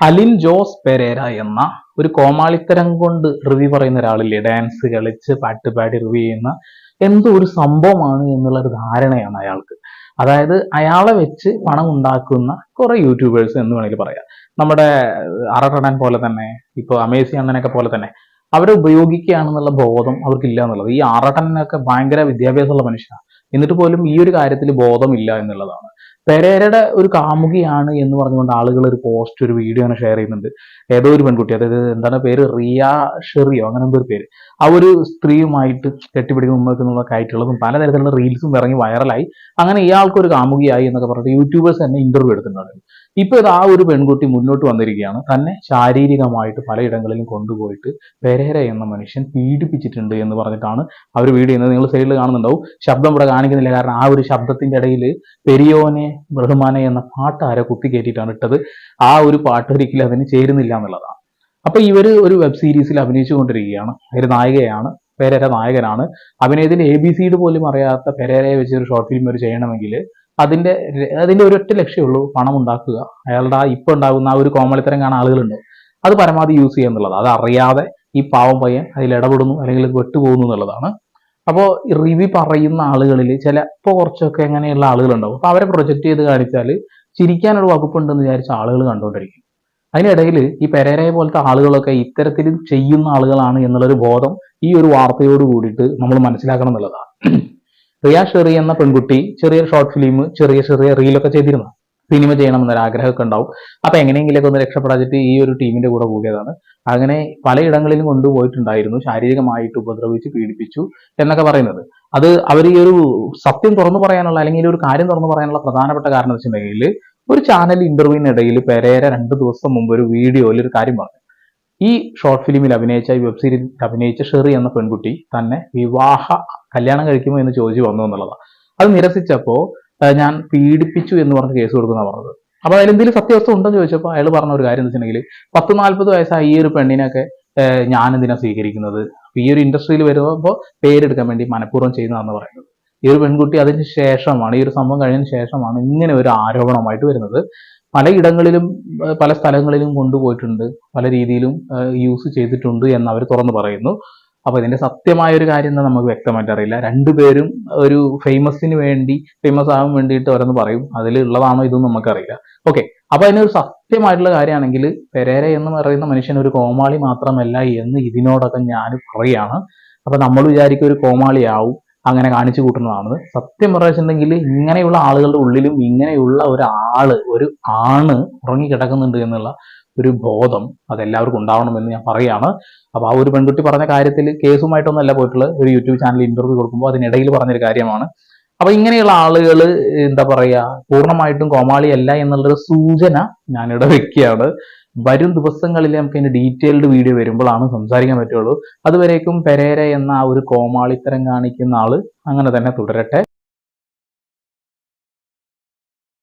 Alin Jose Pereira എന്ന ഒരു കോമാളിത്തരം കൊണ്ട് റിവ്യൂ പറയുന്ന ഒരാളില്ലേ? ഡാൻസ് കളിച്ച് പാട്ട് പാടി റിവ്യൂ ചെയ്യുന്ന എന്തോ ഒരു സംഭവമാണ് എന്നുള്ള ഒരു ധാരണയാണ് അയാൾക്ക്. അതായത് അയാളെ വെച്ച് പണം ഉണ്ടാക്കുന്ന കുറെ യൂട്യൂബേഴ്സ് എന്ന് വേണമെങ്കിൽ പറയാം. നമ്മുടെ അറടൻ പോലെ തന്നെ ഇപ്പോൾ അമേസി അണ്ണനൊക്കെ പോലെ തന്നെ അവരെ ഉപയോഗിക്കുകയാണെന്നുള്ള ബോധം അവർക്കില്ല എന്നുള്ളത്. ഈ ആറട്ടനൊക്കെ ഭയങ്കര വിദ്യാഭ്യാസമുള്ള മനുഷ്യനാണ് എന്നിട്ട് പോലും ഈ ഒരു കാര്യത്തിൽ ബോധമില്ല എന്നുള്ളതാണ്. പെരേരയുടെ ഒരു കാമുകിയാണ് എന്ന് പറഞ്ഞുകൊണ്ട് ആളുകൾ ഒരു പോസ്റ്റ് ഒരു വീഡിയോ അങ്ങനെ ഷെയർ ചെയ്യുന്നുണ്ട്. ഏതോ ഒരു പെൺകുട്ടി അതായത് എന്താണ് പേര്? റിയ ഷെറിയോ അങ്ങനെ എന്തോ ഒരു പേര്. ആ ഒരു സ്ത്രീയുമായിട്ട് കെട്ടിപ്പിടിക്കുന്ന മുമ്പൊക്കെ ആയിട്ടുള്ളതും പലതരത്തിലുള്ള റീൽസും ഇറങ്ങി വൈറലായി അങ്ങനെ ഇയാൾക്ക് ഒരു കാമുകിയായി എന്നൊക്കെ പറഞ്ഞിട്ട് യൂട്യൂബേഴ്സ് തന്നെ ഇന്റർവ്യൂ എടുത്തിട്ടുണ്ടായിരുന്നു ഇപ്പൊ ഇത് ആ ഒരു പെൺകുട്ടി മുന്നോട്ട് വന്നിരിക്കുകയാണ്. തന്നെ ശാരീരികമായിട്ട് പലയിടങ്ങളിലും കൊണ്ടുപോയിട്ട് പെരേര എന്ന മനുഷ്യൻ പീഡിപ്പിച്ചിട്ടുണ്ട് എന്ന് പറഞ്ഞിട്ടാണ് അവർ വീട് ചെയ്യുന്നത്. നിങ്ങൾ സൈഡിൽ കാണുന്നുണ്ടാവും. ശബ്ദം ഇവിടെ കാണിക്കുന്നില്ല. കാരണം ആ ഒരു ശബ്ദത്തിന്റെ ഇടയിൽ പെരിയോനെ ബഹുമാനെ എന്ന പാട്ട് ആരെ കുത്തി കയറ്റിയിട്ടാണ് ഇട്ടത്. ആ ഒരു പാട്ട് ഒരിക്കലും അതിന് ചേരുന്നില്ല എന്നുള്ളതാണ്. അപ്പൊ ഇവർ ഒരു വെബ് സീരീസിൽ അഭിനയിച്ചുകൊണ്ടിരിക്കുകയാണ്. ഒരു നായികയാണ് പെരേര നായകനാണ്. അഭിനയത്തിന്റെ എ ബി സിഡ് പോലും അറിയാത്ത പെരേരയെ വെച്ച് ഒരു ഷോർട്ട് ഫിലിം ഒരു ചെയ്യണമെങ്കിൽ അതിന്റെ അതിന്റെ ഒരൊറ്റ ലക്ഷ്യമുള്ളൂ പണം ഉണ്ടാക്കുക. അയാളുടെ ആ ഇപ്പൊ ഉണ്ടാകുന്ന ആ ഒരു കോമളിത്തരം കാണാൻ ആളുകളുണ്ട്. അത് പരമാവധി യൂസ് ചെയ്യുക എന്നുള്ളത്. അത് അറിയാതെ ഈ പാവം പയ്യൻ അതിൽ ഇടപെടുന്നു അല്ലെങ്കിൽ വെട്ടുപോകുന്നു എന്നുള്ളതാണ്. അപ്പോൾ റിവി പറയുന്ന ആളുകളിൽ ചിലപ്പോൾ കുറച്ചൊക്കെ എങ്ങനെയുള്ള ആളുകളുണ്ടാവും. അപ്പോൾ അവരെ പ്രൊജക്റ്റ് ചെയ്ത് കാണിച്ചാൽ ചിരിക്കാനൊരു വകുപ്പുണ്ടെന്ന് വിചാരിച്ച ആളുകൾ കണ്ടുകൊണ്ടിരിക്കും. അതിനിടയിൽ ഈ പെരേരയെ പോലത്തെ ആളുകളൊക്കെ ഇത്തരത്തിൽ ചെയ്യുന്ന ആളുകളാണ് എന്നുള്ളൊരു ബോധം ഈ ഒരു വാർത്തയോട് കൂടിയിട്ട് നമ്മൾ മനസ്സിലാക്കണം എന്നുള്ളതാണ്. റിയ ഷെറി എന്ന പെൺകുട്ടി ചെറിയ ഷോർട്ട് ഫിലിം ചെറിയ ചെറിയ റീലൊക്കെ ചെയ്തിരുന്നു. സിനിമ ചെയ്യണമെന്നൊരു ആഗ്രഹമൊക്കെ ഉണ്ടാവും. അപ്പൊ എങ്ങനെയെങ്കിലൊക്കെ ഒന്ന് രക്ഷപ്പെടാതിട്ട് ഈ ഒരു ടീമിന്റെ കൂടെ പോകിയതാണ്. അങ്ങനെ പലയിടങ്ങളിലും കൊണ്ടുപോയിട്ടുണ്ടായിരുന്നു. ശാരീരികമായിട്ട് ഉപദ്രവിച്ച് പീഡിപ്പിച്ചു എന്നൊക്കെ പറയുന്നത്. അത് അവർ ഈ ഒരു സത്യം തുറന്നു പറയാനുള്ള അല്ലെങ്കിൽ ഒരു കാര്യം തുറന്നു പറയാനുള്ള പ്രധാനപ്പെട്ട കാരണം എന്ന് വെച്ചിട്ടുണ്ടെങ്കിൽ ഒരു ചാനൽ ഇന്റർവ്യൂവിനിടയിൽ പെരേര രണ്ട് ദിവസം മുമ്പ് ഒരു വീഡിയോയിൽ ഒരു കാര്യം പറഞ്ഞു. ഈ ഷോർട്ട് ഫിലിമിൽ അഭിനയിച്ച ഈ വെബ് സീരീസിൽ അഭിനയിച്ച ഷെറി എന്ന പെൺകുട്ടി തന്നെ വിവാഹ കല്യാണം കഴിക്കുമോ എന്ന് ചോദിച്ചു വന്നു എന്നുള്ളതാണ്. അത് നിരസിച്ചപ്പോൾ ഞാൻ പീഡിപ്പിച്ചു എന്ന് പറഞ്ഞ് കേസ് കൊടുക്കുന്ന പറഞ്ഞത്. അപ്പൊ അതിലെന്തെങ്കിലും സത്യാവസ്ഥ ഉണ്ടെന്ന് ചോദിച്ചപ്പോൾ അയാൾ പറഞ്ഞ ഒരു കാര്യം എന്ന് വെച്ചിട്ടുണ്ടെങ്കിൽ പത്ത് നാല്പത് വയസ്സായ ഈ ഒരു പെണ്ണിനൊക്കെ ഞാൻ എന്തിനാ സ്വീകരിക്കുന്നത്? ഈ ഒരു ഇൻഡസ്ട്രിയിൽ വരുമ്പോൾ പേരെടുക്കാൻ വേണ്ടി മനഃപൂർവം ചെയ്യുന്നതാണെന്ന് പറയുന്നത്. ഈ ഒരു പെൺകുട്ടി അതിന് ശേഷമാണ് ഈ ഒരു സംഭവം കഴിഞ്ഞതിന് ശേഷമാണ് ഇങ്ങനെ ഒരു ആരോപണമായിട്ട് വരുന്നത്. പലയിടങ്ങളിലും പല സ്ഥലങ്ങളിലും കൊണ്ടുപോയിട്ടുണ്ട്. പല രീതിയിലും യൂസ് ചെയ്തിട്ടുണ്ട് എന്ന് അവർ തുറന്നു പറയുന്നു. അപ്പൊ ഇതിന്റെ സത്യമായ ഒരു കാര്യം എന്താ നമുക്ക് വ്യക്തമായിട്ട് അറിയില്ല. രണ്ടുപേരും ഒരു ഫേമസിന് വേണ്ടി ഫേമസ് ആകാൻ വേണ്ടിയിട്ട് ഓരോന്ന് പറയും. അതിൽ ഉള്ളതാണോ ഇതൊന്നും നമുക്കറിയില്ല. ഓക്കെ അപ്പൊ അതിനൊരു സത്യമായിട്ടുള്ള കാര്യമാണെങ്കിൽ പെരേര എന്ന് പറയുന്ന മനുഷ്യൻ ഒരു കോമാളി മാത്രമല്ല എന്ന് ഇതിനോടൊക്കെ ഞാൻ പറയുകയാണ്. അപ്പൊ നമ്മൾ വിചാരിക്കും ഒരു കോമാളിയാവും. അങ്ങനെ കാണിച്ചു കൂട്ടുന്നതാണ് സത്യം പറഞ്ഞിട്ടുണ്ടെങ്കിൽ ഇങ്ങനെയുള്ള ആളുകളുടെ ഉള്ളിലും ഇങ്ങനെയുള്ള ഒരാൾ ഒരു ആണ് ഉറങ്ങിക്കിടക്കുന്നുണ്ട് എന്നുള്ള ഒരു ബോധം അതെല്ലാവർക്കും ഉണ്ടാവണമെന്ന് ഞാൻ പറയുകയാണ്. അപ്പോൾ ആ ഒരു പെൺകുട്ടി പറഞ്ഞ കാര്യത്തിൽ കേസുമായിട്ടൊന്നല്ല പോയിട്ടുള്ള ഒരു യൂട്യൂബ് ചാനൽ ഇന്റർവ്യൂ കൊടുക്കുമ്പോൾ അതിനിടയിൽ പറഞ്ഞൊരു കാര്യമാണ്. അപ്പൊ ഇങ്ങനെയുള്ള ആളുകൾ എന്താ പറയാ പൂർണമായിട്ടും കോമാളിയല്ല എന്നുള്ളൊരു സൂചന ഞാനിവിടെ വെക്കുകയാണ്. വരും ദിവസങ്ങളിൽ നമുക്ക് അതിന്റെ ഡീറ്റെയിൽഡ് വീഡിയോ വരുമ്പോഴാണ് സംസാരിക്കാൻ പറ്റുള്ളൂ അതുവരേക്കും പെരേര എന്ന ആ ഒരു കോമാളിത്തരം കാണിക്കുന്ന ആൾ അങ്ങനെ തന്നെ തുടരട്ടെ.